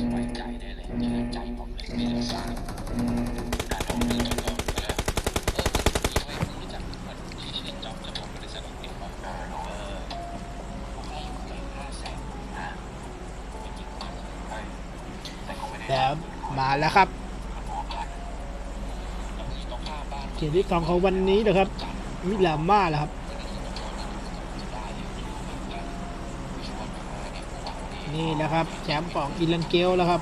สบายใจได้เลยเชื่อใจผมเลยไม่เหลือสายการทำเรื่องจบแล้วเออเออมีไว้รู้จักคนที่ชื่อจ๊อบเจ้าของบริษัทเองป่ะเออเออผมให้อยู่เลยห้าแสนนะเป็นจริงป่ะเฮ้ยแต่เขาไม่ได้แล้วมาแล้วครับหัวพันแล้วมีต้องฆ่าบ้านเกมที่สองของวันนี้นะครับ มิลาม่าแล้วครับ นี่นะครับแชมป์ของอิลันเกลแล้วครับ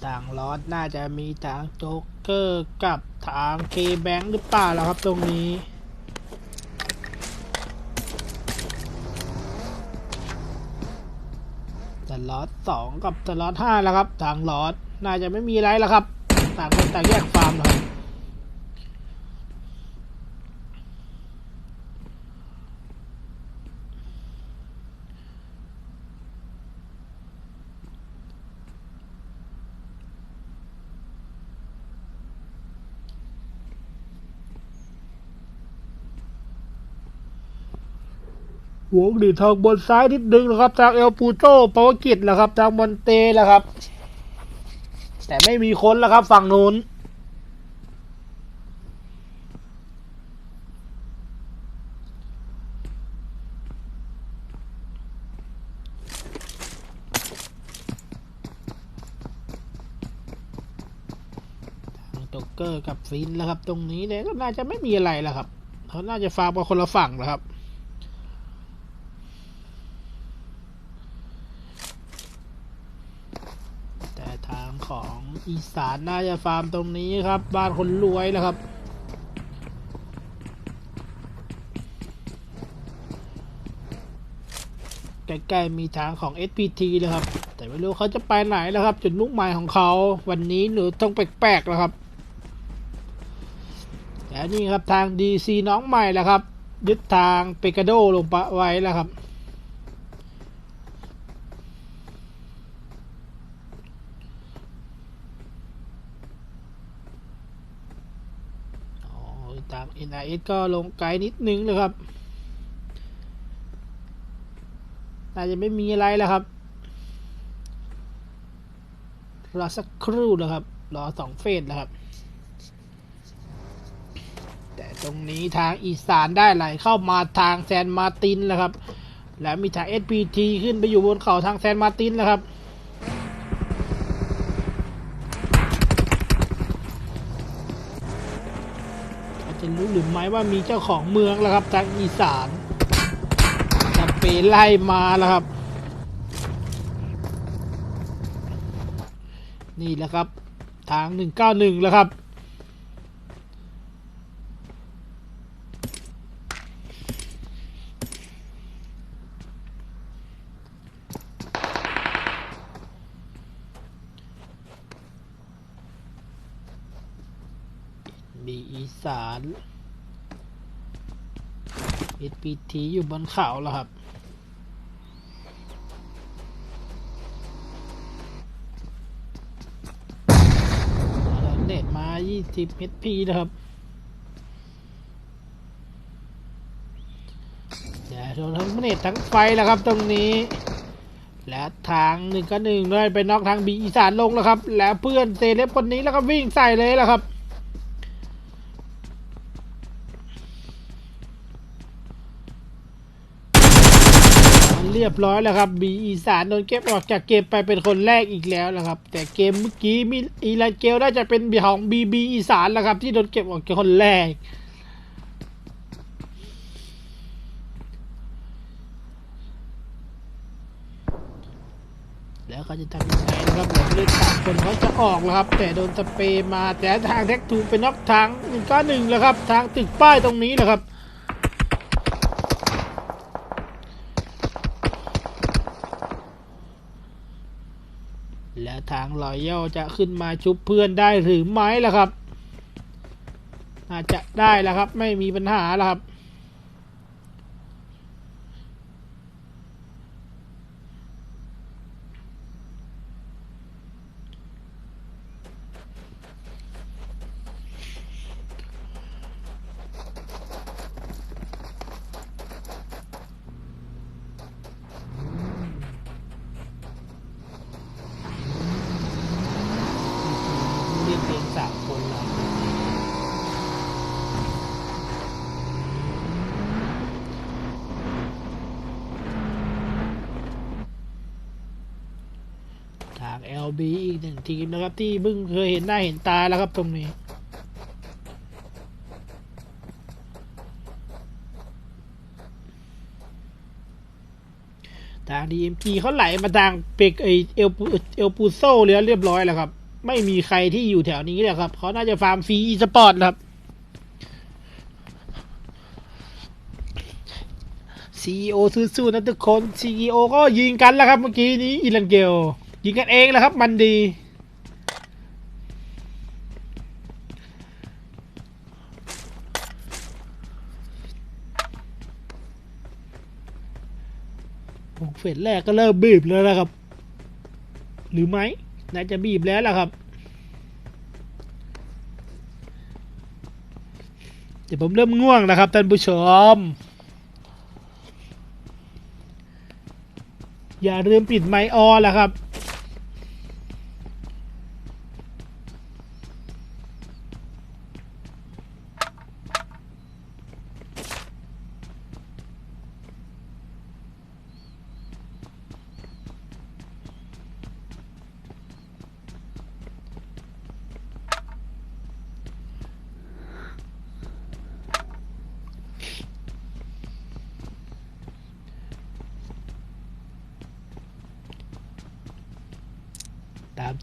เดี๋ยวทางลอสน่าจะมีทางโจ๊กเกอร์กับทางเคแบงหรือเปล่าล่ะครับตรงนี้สล็อตสองกับสล็อตห้าแล้วครับ ทางลอสน่าจะไม่มีไรแล้วครับ ต่างคนต่างแยกฟาร์มแล้วครับ วงดีทางบนซ้ายนิดนึงนะครับ ทางเอลปูโตปาวกิจแล้วครับ ทางมอนเตแล้วครับ แต่ไม่มีคนแล้วครับ ฝั่งนู้นโจ๊กเกอร์กับฟินแล้วครับ ตรงนี้เนี่ยก็น่าจะไม่มีอะไรแล้วครับ เขาน่าจะฟาร์มกันคนละฝั่งแล้วครับ แต่ทาง ของอีสานน่าจะฟาร์มตรงนี้ครับ บ้านคนรวยแล้วครับ ใกล้ๆมีทางของ SPT เลยครับ แต่ไม่รู้เขาจะไปไหนแล้วครับ จุดมุ่งหมายของเขาวันนี้หนูต้องแปลกๆแล้วครับแล้วนี่ครับทาง DC น้องใหม่แล้วครับ ยึดทางเปกาโดลงไปไว้แล้วครับ อ๋อ ตาม NIS ก็ลงไกลนิดนึงเลยครับ น่าจะไม่มีอะไรแล้วครับ รอสักครู่นะครับ รอสองเฟสนะครับ แต่ตรงนี้ทางอีสานได้ไหลเข้ามาทางแซนมาตินแล้วครับ แล้วมีทาง SPT ขึ้นไปอยู่บนเขาทางแซนมาตินแล้วครับ หรือไม่ว่ามีเจ้าของเมืองแล้วครับทางอีสานจะเปไล่มาแล้วครับ นี่แหละครับ ทาง 191 แล้วครับ มีอีสาน SPT อยู่บนเขาแล้วครับแล้วเน็ตมา 20 HP นะครับ เดี๋ยวโดนทั้งเน็ตทั้งไฟแล้วครับตรงนี้ และทางหนึ่งก็หนึ่งด้วยไปนอกทางบีอีสานลงแล้วครับ แล้วเพื่อนเซเลบคนนี้แล้วก็วิ่งใส่เลยแล้วครับ เรียบร้อยแล้วครับบีอีสานโดนเก็บออกจากเกมไปเป็นคนแรกอีกแล้วนะครับ แต่เกมเมื่อกี้มีอีลาเกลน่าจะเป็นบีของบีบีอีสานแล้วครับ ที่โดนเก็บออกจากคนแรกแล้วเขาจะทำยังไงนะครับเหลือผู้เล่นสามคนเขาจะออกแล้วครับ แต่โดนสเปรย์มาแต่ทางแท็กทูเป็นน็อกทางหนึ่งก้าหนึ่งแล้วครับ ทางตึกป้ายตรงนี้แหละครับ และ ทางรอยย่อจะขึ้นมาชุบเพื่อนได้หรือไม่ล่ะครับอาจจะได้แล้วครับ ไม่มีปัญหาแล้วครับ เรียกเพียงสามคนแล้วทาง LB อีกหนึ่งทีมนะครับ ที่เพิ่งเคยเห็นหน้าเห็นตาแล้วครับตรงนี้ทาง DMG เขาไหลมาทางเปกไอเอลปูเอลปูโซเรียบเรียบร้อยแล้วครับ ไม่มีใครที่อยู่แถวนี้เลยครับ เขาน่าจะฟาร์มฟรีสปอร์ตครับ CEO สู้ๆนะทุกคน CEO ก็ยิงกันแล้วครับเมื่อกี้นี้อิลันเกล ยิงกันเองแล้วครับมันดี เฟสแรกก็เริ่มบีบแล้วนะครับ หรือไม่น่าจะบีบแล้วล่ะครับ เดี๋ยวผมเริ่มง่วงนะครับท่านผู้ชม อย่าลืมปิดไมค์ออล่ะครับ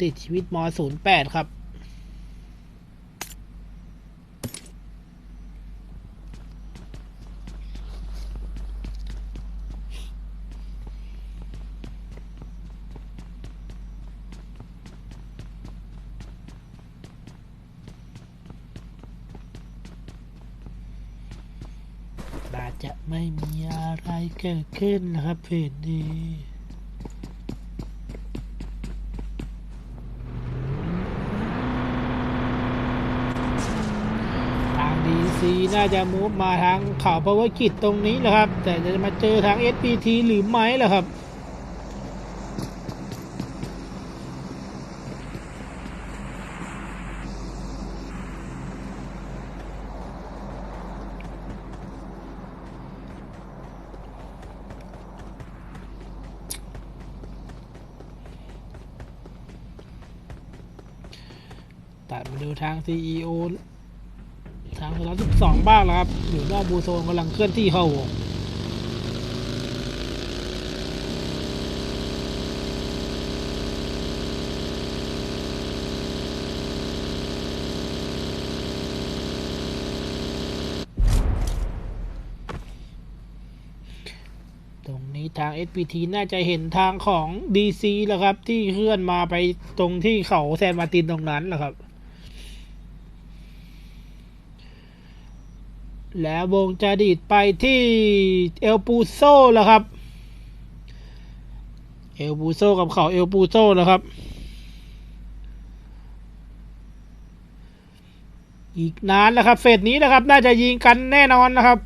ติดชีวิตม 08 ครับน่าจะไม่มีอะไรเกิดขึ้นนะครับเพจนี้ ทางดีซี น่าจะมูฟมาทางเขาพาวกิจตรงนี้แหละครับ แต่จะมาเจอทาง SPT หรือไม่ล่ะครับตัดมาดูทาง CEO ทางสล็อตสิบสอ งบ้างแล้วครับ อยู่นอกบูโซนกำลังเคลื่อนที่เข้าวงตรงนี้ทาง SPT น่าจะเห็นทางของ DC แล้วครับ ที่เคลื่อนมาไปตรงที่เขาแซนมาตินตรงนั้นแหละครับ แล้ววงจะดีดไปที่เอลปูโซแล้วครับ เอลปูโซกับเขาเอลปูโซแล้วครับ อีกนานแล้วครับ เฟสนี้นะครับ น่าจะยิงกันแน่นอนนะครับ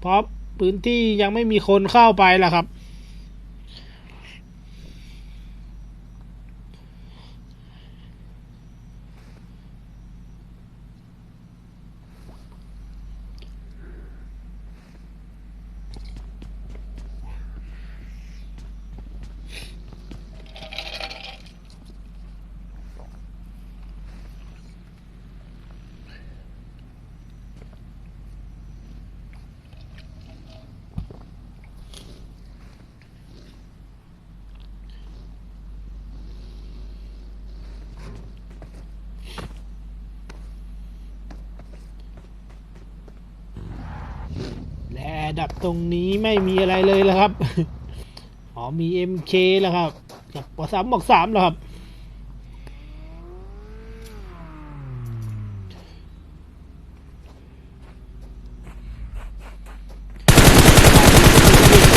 เพราะพื้นที่ยังไม่มีคนเข้าไปแล้วครับ ดับตรงนี้ไม่มีอะไรเลยแล้วครับ อ๋อมี MK แล้วครับกับปสามบอกสามแล้วครับ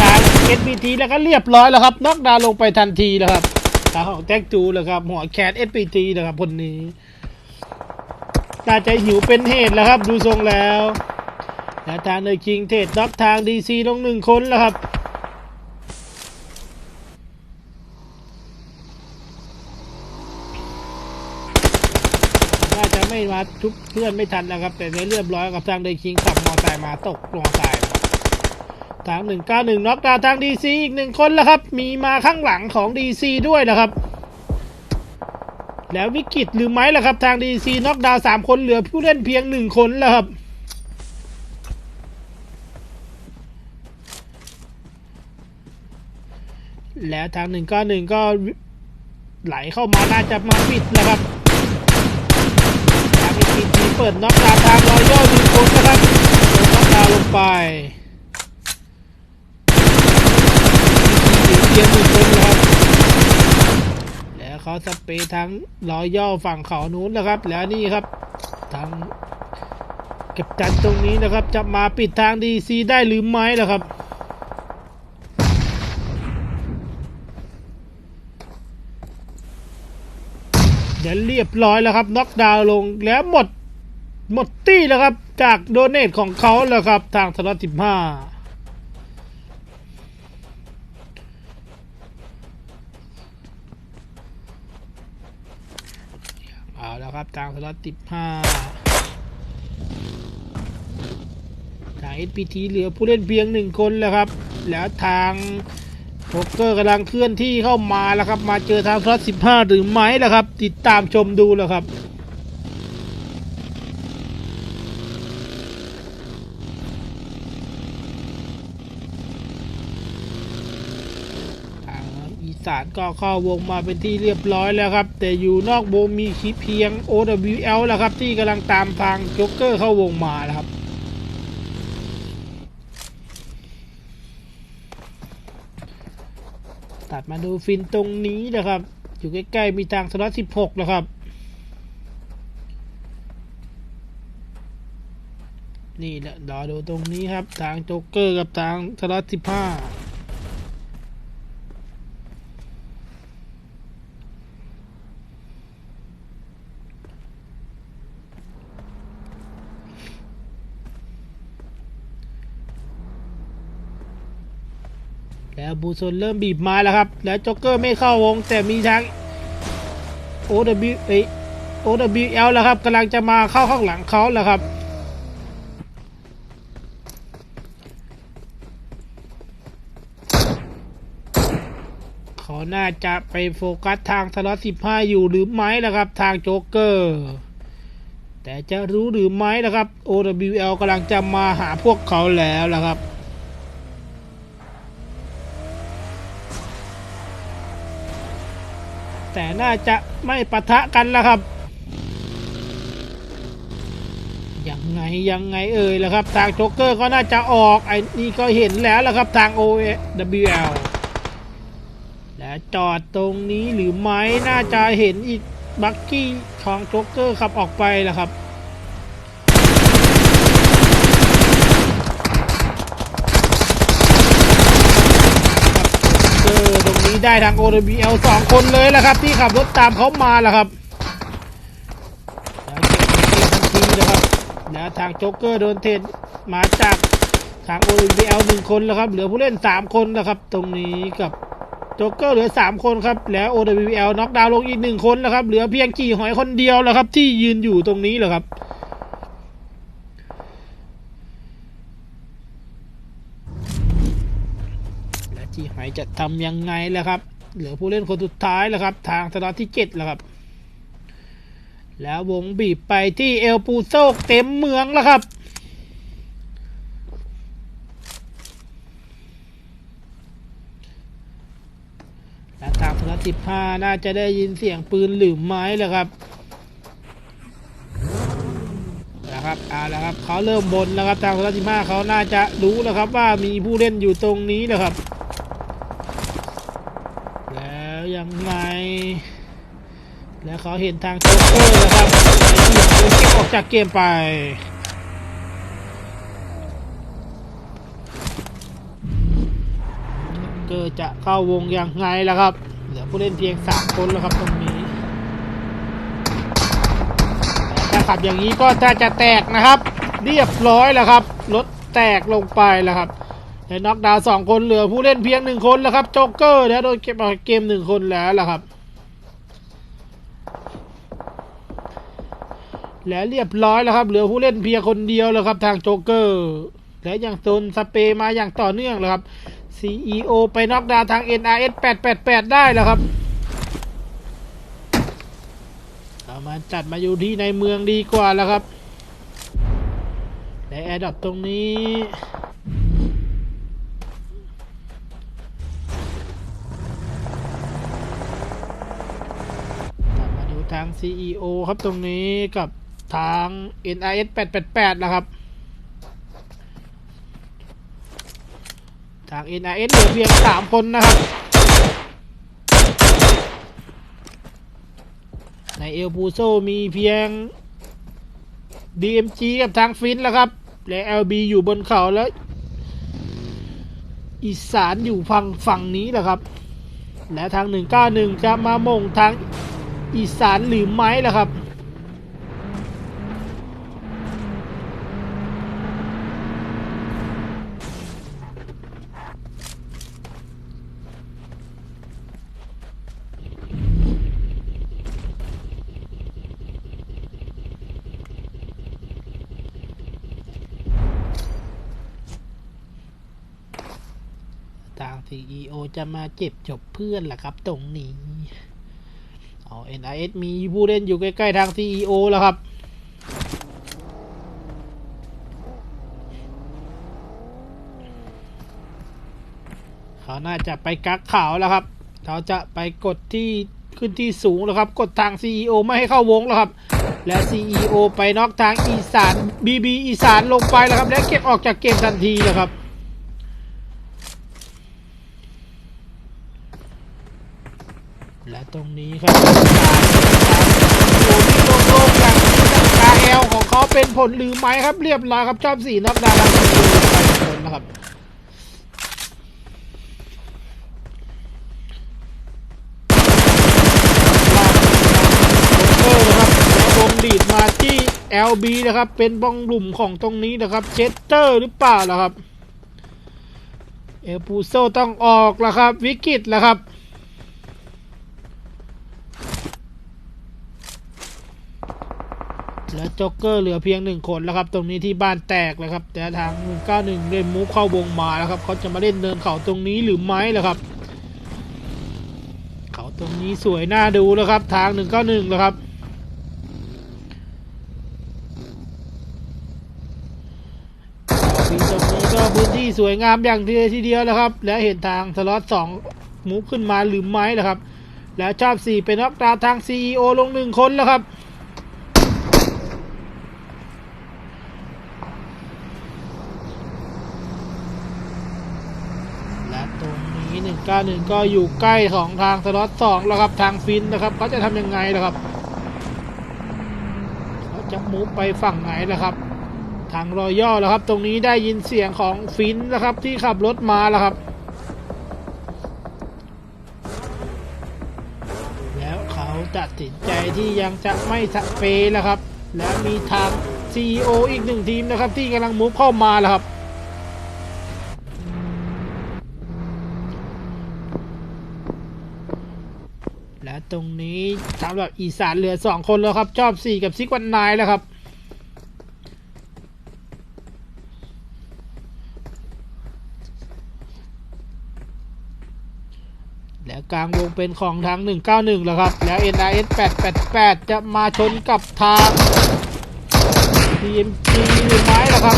ทาง SPT แล้วก็เรียบร้อยแล้วครับน็อกดาวลงไปทันทีแล้วครับทาของแจ็คจูแล้วครับหัวแคท SPT นะครับคนนี้น่าจะหิวเป็นเหตุแล้วครับ ดูทรงแล้ว และทางเดอะคิงเทดน็อกทางดีซีลงหนึ่งคนแล้วครับน่าจะไม่มาทุบเพื่อนไม่ทันนะครับ แต่ในเรียบร้อยกับทางเดอะคิงขับมอไซค์มาตกลงทรายครับทางหนึ่งเก้าหนึ่งน็อกดาวทางดีซีอีกหนึ่งคนแล้วครับ มีมาข้างหลังของดีซีด้วยนะครับ แล้ววิกฤตหรือไม่ล่ะครับ ทางดีซีน็อกดาวสามคนเหลือผู้เล่นเพียงหนึ่งคนแล้วครับ แล้วทางหนึ่งก็หนึ่งก็ไหลเข้ามาน่าจะมาปิดแล้วครับทางดีซีเปิดน็อกดาวทางรอยย่อหนึ่งคนนะครับโดนน็อกดาวลงไปเพียงหนึ่งคนนะครับ แล้วเขาสเปรย์ทั้งรอยย่อฝั่งเขานู้นนะครับ แล้วนี่ครับทางเก็บจันตรงนี้นะครับ จะมาปิดทางดีซีได้หรือไม่ล่ะครับ เดี๋ยวเรียบร้อยแล้วครับน็อกดาวน์ลงแล้วหมดหมดตี้แล้วครับ จากโดเนทของเขาแล้วครับ ทางสล็อตสิบห้าเอาแล้วครับทางสล็อตติดห้าทาง SPT เหลือผู้เล่นเพียงหนึ่งคนแล้วครับ แล้วทาง โป๊กเกอร์กำลังเคลื่อนที่เข้ามาแล้วครับ มาเจอทางสล็อตสิบห้าหรือไม่แล้วครับ ติดตามชมดูแล้วครับอีสานก็เข้าวงมาเป็นที่เรียบร้อยแล้วครับ แต่อยู่นอกวงมีคิเพียง OWL แล้วครับ ที่กำลังตามทางโจ๊กเกอร์เข้าวงมาแล้วครับ ตัด มาดูฟินตรงนี้นะครับ อยู่ใกล้ๆมีทางสล็อต16แล้วครับ นี่แหละรอดูตรงนี้ครับ ทางโจ๊กเกอร์กับทางสล็อต15 แล้วบูโซนเริ่มบีบมาแล้วครับ แล้วจ็อกเกอร์ไม่เข้าวง แต่มีทาง OW เอย OWL แล้วครับกำลังจะมาเข้าข้างหลังเขาแล้วครับเขาน่าจะไปโฟกัสทางสล็อต15อยู่หรือไม่ล่ะครับ ทางโจ๊กเกอร์ แต่จะรู้หรือไม่ล่ะครับ OWL กำลังจะมาหาพวกเขาแล้วล่ะครับ แต่น่าจะไม่ปะทะกันแล้วครับ ยังไงยังไงเอ่ยแล้วครับ ทางโจ๊กเกอร์ก็น่าจะออกไอ้นี่ก็เห็นแล้วล่ะครับทาง OWL และจอดตรงนี้หรือไม่น่าจะเห็นอีกบักกี้ของโจ๊กเกอร์ขับออกไปแล้วครับ เจอตรงนี้ได้ทาง OWL สองคนเลยแหละครับ ที่ขับรถตามเขามาแหละครับแล้วเก็บเกมทันทีนะครับแล้วทางโจ๊กเกอร์โดนเทรดมาจากทาง OWL หนึ่งคนแล้วครับเหลือผู้เล่นสามคนนะครับ ตรงนี้กับโจ๊กเกอร์เหลือสามคนครับแล้ว OWL น็อกดาวน์ลงอีกหนึ่งคนแล้วครับเหลือเพียงกี่หอยคนเดียวแล้วครับ ที่ยืนอยู่ตรงนี้แหละครับ และ จีหายจะทำยังไงล่ะครับ เหลือผู้เล่นคนสุดท้ายแล้วครับ ทางสล็อตที่เจ็ดแล้วครับ แล้ววงบีบไปที่เอลปูโซเต็มเมืองแล้วครับและทางสล็อตสิบห้าน่าจะได้ยินเสียงปืนหรือไม้และครับแล้วครับครับเอาละครับเขาเริ่มบนแล้วครับทางรัติมาเขาน่าจะรู้แล้วครับว่ามีผู้เล่นอยู่ตรงนี้นะครับ แล้วยังไงแล้วเขาเห็นทางโจ๊กเกอร์นะครับไอ้ที่โดนเก็บออกจากเกมไปเกอร์จะเข้าวงยังไงล่ะครับ เหลือผู้เล่นเพียงสามคนแล้วครับตรงนี้แต่ถ้าขับอย่างนี้ก็ถ้าจะแตกนะครับ เรียบร้อยแล้วครับรถแตกลงไปแล้วครับ ในน็อกดาวสองคนเหลือผู้เล่นเพียงหนึ่งคนแล้วครับโจ๊กเกอร์แล้วโดนเก็บออกจาเกมหนึ่งคนแล้วล่ะครับ และเรียบร้อยแล้วครับ เหลือผู้เล่นเพียงคนเดียวแล้วครับ ทางโจ๊กเกอร์ และยังโซนสเปย์มาอย่างต่อเนื่องเลยครับ CEO ไปน็อกดาวน์ทาง NRS 888 ได้แล้วครับเอามาจัดมาอยู่ที่ในเมืองดีกว่าแล้วครับ ในแอร์ดอปตรงนี้ ทาง CEO ครับตรงนี้กับทาง NRS 888 นะครับ ทาง NRS เหลือเพียง 3 คนนะครับ ในเอลปูโซมีเพียง DMG กับทางฟินแล้วครับ และ LB อยู่บนเขาแล้ว อีสานอยู่ฝั่งฝั่งนี้แหละครับ และทาง 191 จะมาม่งทาง อีสานหรือไม้ล่ะครับทาง CEO จะมาเจ็บจบเพื่อนล่ะครับตรงนี้ เอา NIS มีผู้เล่นอยู่ใกล้ๆทาง CEO แล้วครับ เขาน่าจะไปกักข่าวแล้วครับ เขาจะไปกดที่ขึ้นที่สูงแล้วครับ กดทาง CEO ไม่ให้เข้าวงแล้วครับ และ CEO ไปน็อกทางอีสาน BB อีสานลงไปแล้วครับ และเก็บออกจากเกมทันทีแล้วครับ และตรงนี้ครับโอ้ที่โล่งๆอย่างนี้กคาเอลของเขาเป็นผลหรือไม่ครับเรียบร้อยครับชอบสีน็อกดาวน์ไปคนนะครับโอเคนะครับแล้ววงดีดมาที่ LB นะครับ เป็นบ้องหลุมของตรงนี้นะครับเชสเตอร์หรือเปล่าล่ะครับ เอลปูโซต้องออกแล้วครับ วิกฤตแล้วครับ และจ็อกเกอร์เหลือเพียงหนึ่งคนแล้วครับ ตรงนี้ที่บ้านแตกแล้วครับ แต่ทาง191เล่นมูฟเข้าวงมาแล้วครับเขาจะมาเล่นเดินเขาตรงนี้หรือไม่ล่ะครับ เขาตรงนี้สวยน่าดูแล้วครับ ทาง191แล้วครับตรงนี้ก็พื้นที่สวยงามอย่างทีเดียวแล้วครับ และเห็นทางสล็อตสองมูฟขึ้นมาหรือไม่ล่ะครับ แล้วชอบสี่เป็นน็อกดาวทาง CEO ลงหนึ่งคนแล้วครับ และตรงนี้ หนึ่งก้าหนึ่งก็อยู่ใกล้ของทางสล็อตสองแล้วครับทางฟินนะครับเขาจะทำยังไงล่ะครับเขาจะมูฟไปฝั่งไหนล่ะครับ ทางรอยย่อแล้วครับ ตรงนี้ได้ยินเสียงของฟินนะครับ ที่ขับรถมาแล้วครับ แล้วเขาตัดสินใจที่ยังจะไม่สเปรย์แล้วครับ และมีทาง CEO อีกหนึ่งทีมนะครับ ที่กำลังมูฟเข้ามาแล้วครับ และ ตรงนี้สำหรับอีสานเหลือสองคนแล้วครับชอบสี่กับซิกวันนายแล้วครับแล้วกลางวงเป็นของทาง 191 แล้วครับ แล้ว NRS 888 จะมาชนกับทาง DMG หรือไม้ล่ะครับ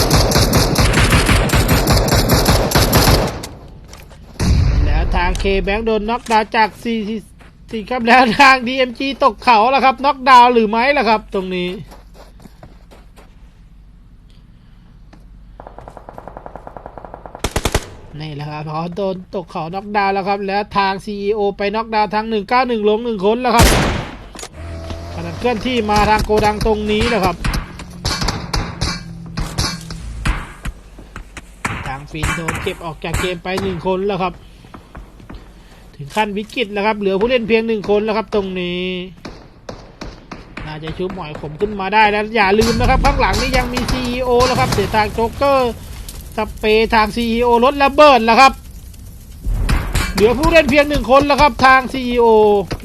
แล้วทาง K Bank โดนน็อกดาวจาก 4 สี่ครับแล้วทาง DMG ตกเขาแล้วครับน็อกดาวหรือไม่ล่ะครับ ตรงนี้นี่แหละครับพอโดนตกเขาน็อกดาวแล้วครับ แล้วทาง CEO ไปน็อกดาวทาง 191 ลงหนึ่งคนแล้วครับขณะเคลื่อนที่มาทางโกดังตรงนี้นะครับ ทางฟินโดนเก็บออกจากเกมไปหนึ่งคนแล้วครับ ถึงขั้นวิกฤตแล้วครับ เหลือผู้เล่นเพียงหนึ่งคนแล้วครับ ตรงนี้น่าจะชุบหมอยขมขึ้นมาได้แล้วอย่าลืมนะครับข้างหลังนี่ยังมี CEO แล้วครับเดี๋ยทางโจ๊กเกอร์สเปย์ทาง CEO รถระเบิดแล้วครับ เหลือผู้เล่นเพียงหนึ่งคนแล้วครับทาง CEO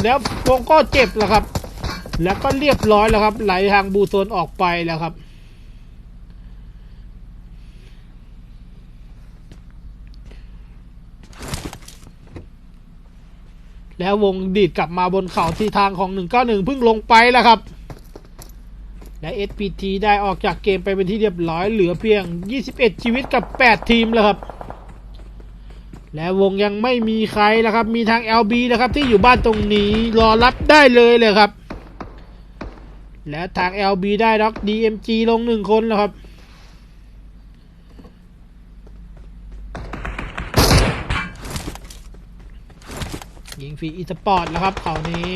แล้ววงก็เจ็บแล้วครับ แล้วก็เรียบร้อยแล้วครับ ไหลทางบูโซนออกไปแล้วครับ แล้ววงดีดกลับมาบนเขาที่ทางของ 191 เพิ่งลงไปแล้วครับ และ SPT ได้ออกจากเกมไปเป็นที่เรียบร้อยเหลือเพียง 21 ชีวิตกับ 8 ทีมแล้วครับ และวงยังไม่มีใครแล้วครับ มีทาง LB นะครับที่อยู่บ้านตรงนี้รอรับได้เลยเลยครับ และทาง LB ได้ล็อก DMG ลงหนึ่งคนแล้วครับ ยิงฟรีอีสปอร์ตแล้วครับเขานี้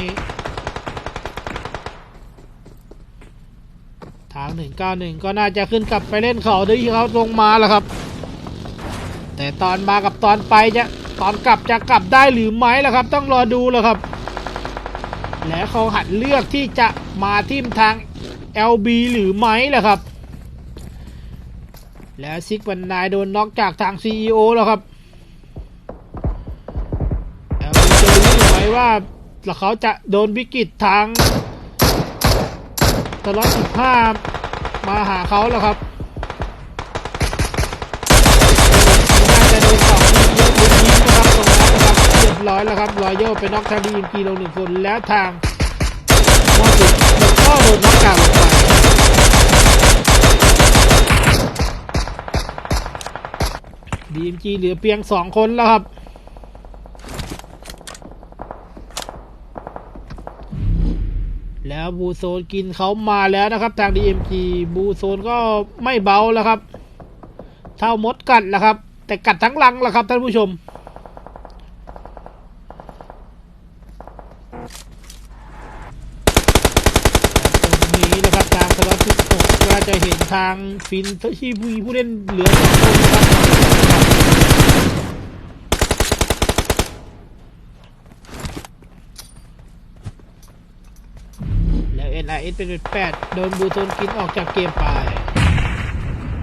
ทาง 191 ก็น่าจะขึ้นกลับไปเล่นเขาด้วยที่เขาลงมาแล้วครับ แต่ตอนมากับตอนไปจะตอนกลับจะกลับได้หรือไม่ล่ะครับ ต้องรอดูแล้วครับ และเขาหัดเลือกที่จะมาทิมทาง LB หรือไม่ล่ะครับ และซิกวันนายโดนน็อกจากทาง CEO แล้วครับ ว่าเขาจะโดนวิกฤตทางตลอด15มาหาเขาแล้วครับน่าจะโดนสองทีเยอะหรือยิงนะครับตรงนั้นนะครับเรียบร้อยแล้วครับรอยโยไปน็อกทางดีอิมกีลงหนึ่งคนแล้วทางมอสุดก็โดนน็อกกลางลงไปดีเอ็มจีเหลือเพียงสองคนแล้วครับ แล้วบูโซนกินเขามาแล้วนะครับ ทาง DMG บูโซนก็ไม่เบาแล้วครับ เท่ามดกัดแล้วครับ แต่กัดทั้งลังแล้วครับท่านผู้ชม ตรงนี้นะครับทางสล็อตที่6ก็จะเห็นทางฟินที่มีผู้เล่นเหลือสองคนครับ แล้ว NIS เป็นแปดโดนบูโซนกินออกจากเกมไป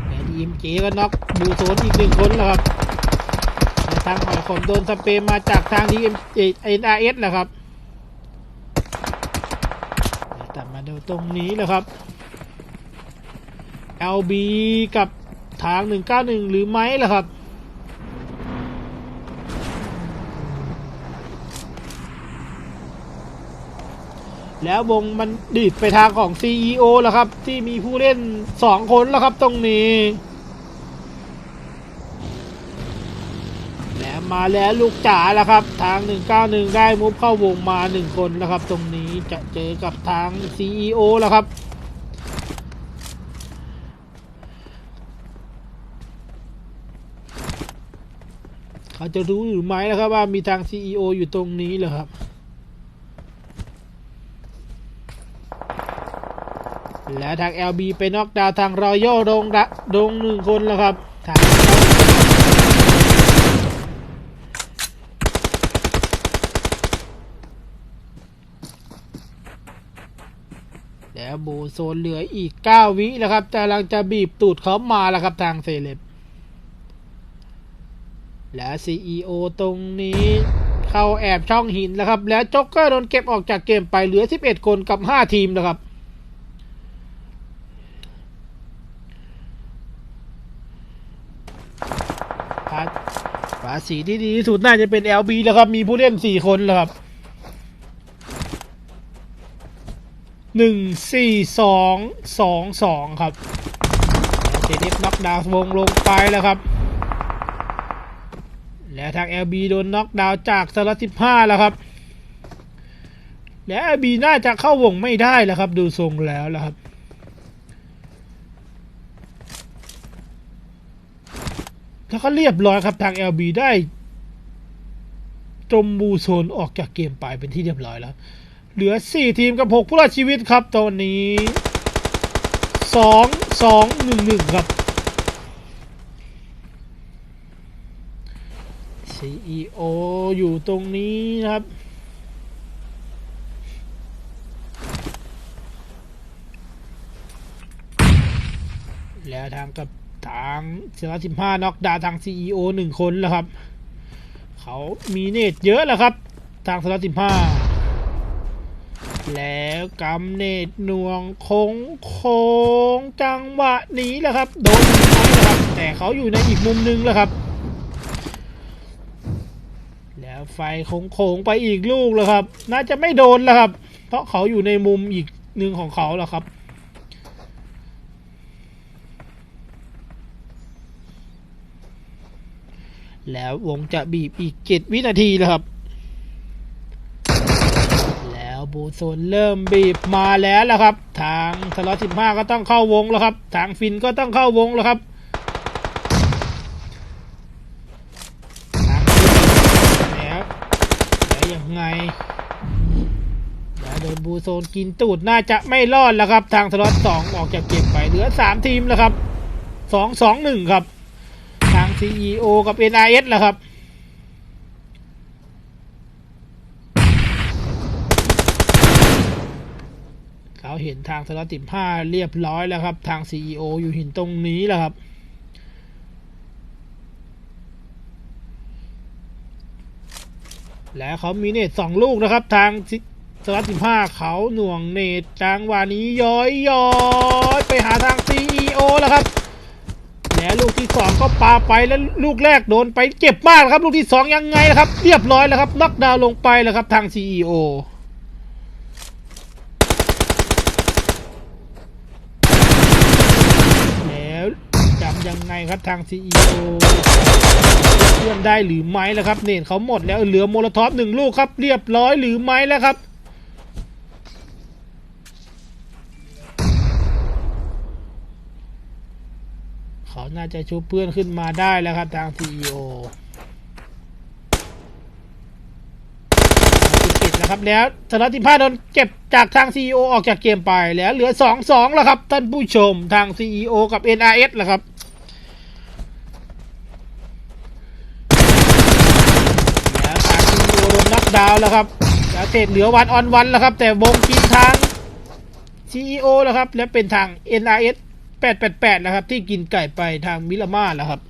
แล้วดีมเจก็น็อกบูโซนอีกหนึ่งคนแล้วครับทางหอยขมโดนสเปรมาจากทางดีเอ็มเอ็นอาร์เอสแหละครับแตัดมาดูตรงนี้แหละครับ LB กับทาง 191 หรือไม่ล่ะครับ แล้ววงมันดีดไปทางของ CEO แล้วครับ ที่มีผู้เล่นสองคนแล้วครับตรงนี้ แล้วมาแล้วลูกจ๋าแล้วครับ ทาง 191 ได้มุฟเข้าวงมาหนึ่งคนแล้วครับ ตรงนี้จะเจอกับทาง CEO แล้วครับเขาจะรู้หรือไม่นะครับว่ามีทาง CEO อยู่ตรงนี้เหรอครับ และทาง LB ไปน็อกดาวทางรอยัลดงดะดงหนึ่งคนแล้วครับทางแล้วบูโซนเหลืออีก 9 วิแล้วครับกำลังจะบีบตูดเขามาแล้วครับทางเซเลบและ CEO ตรงนี้เข้าแอบช่องหินแล้วครับ แล้วจ็อกเกอร์โดนเก็บออกจากเกมไปเหลือ 11 คนกับ 5 ทีมนะครับ ภา ภาษีที่ดีที่สุดน่าจะเป็น LB แล้วครับ มีผู้เล่นสี่คนแล้วครับหนึ่งสี่สองสองสองครับเซเดฟน็อกดาวน์วงลงไปแล้วครับ และทาง LB โดนน็อกดาวน์จากสลัดสิบห้าแล้วครับ และ LB น่าจะเข้าวงไม่ได้แล้วครับ ดูทรงแล้วแล้วครับ แล้วก็เรียบร้อยครับทาง LB ได้จมบูโซนออกจากเกมไปเป็นที่เรียบร้อยแล้ว เหลือ 4 ทีมกับ 6 ผู้รอดชีวิตครับตอนนี้ 2 2 1 1 ครับ CEO อยู่ตรงนี้นะครับแล้วทางกับ ทางเซราสิบห้าน็อกดาวทาง CEO หนึ่งคนแล้วครับ เขามีเนตเยอะแล้วครับ ทางเซราสิบห้าแล้วกำเนตหน่วงโค้งโค้งจังหวะนี้แหละครับ โดนไหมนะครับ แต่เขาอยู่ในอีกมุมหนึงแล้วครับ แล้วไฟโค้งๆไปอีกลูกแล้วครับ น่าจะไม่โดนแล้วครับ เพราะเขาอยู่ในมุมอีกหนึ่งของเขาแล้วครับ แล้ววงจะบีบอีกเจ็ดวินาทีแล้วครับ แล้วบูโซนเริ่มบีบมาแล้วแล้วครับ ทางสล็อตสิบห้าก็ต้องเข้าวงแล้วครับ ทางฟินก็ต้องเข้าวงแล้วครับแล้วแล้วยังไงแล้วโดนบูโซนกินตูดน่าจะไม่รอดแล้วครับ ทางสล็อตสองออกจากเก็บไปเหลือสามทีมแล้วครับสองสองหนึ่งครับ ทาง CEO กับ NRS แหละครับเขาเห็นทางสล็อตติมห้าเรียบร้อยแล้วครับ ทาง CEO อยู่หินตรงนี้แหละครับแล้วเขามีเนตสองลูกนะครับ ทางสล็อตติมห้าเขาหน่วงเนตจังหวะนี้ย้อยย้อยไปหาทาง CEO แล้วครับ ลูกที่สองก็ปาไปแล้วลูกแรกโดนไปเจ็บมากครับ ลูกที่สองยังไงนะครับ เรียบร้อยแล้วครับน็อกดาวลงไปแล้วครับทาง CEO แล้วจำยังไงครับทาง CEO เพื่อนได้หรือไม่แล้วครับ เนตเขาหมดแล้วเหลือโมโลท็อฟหนึ่งลูกครับ เรียบร้อยหรือไม่แล้วครับ เขาน่าจะชุบเพื่อนขึ้นมาได้แล้วครับทาง CEO ติดนะครับแล้วสล็อตที่พาโดนเก็บจากทาง CEO ออกจากเกมไปแล้วเหลือ 2-2 แล้วครับ ท่านผู้ชมทาง CEO กับ NRS แล้วครับแล้วทาง CEO โดนน็อกดาวน์แล้วครับแล้วเทรดเหลือวันออนวันแล้วครับ แต่วงกินทาง CEO แล้วครับ และเป็นทาง NRS 888 นะครับ ที่กินไก่ไปทางมิลามาแล้วครับ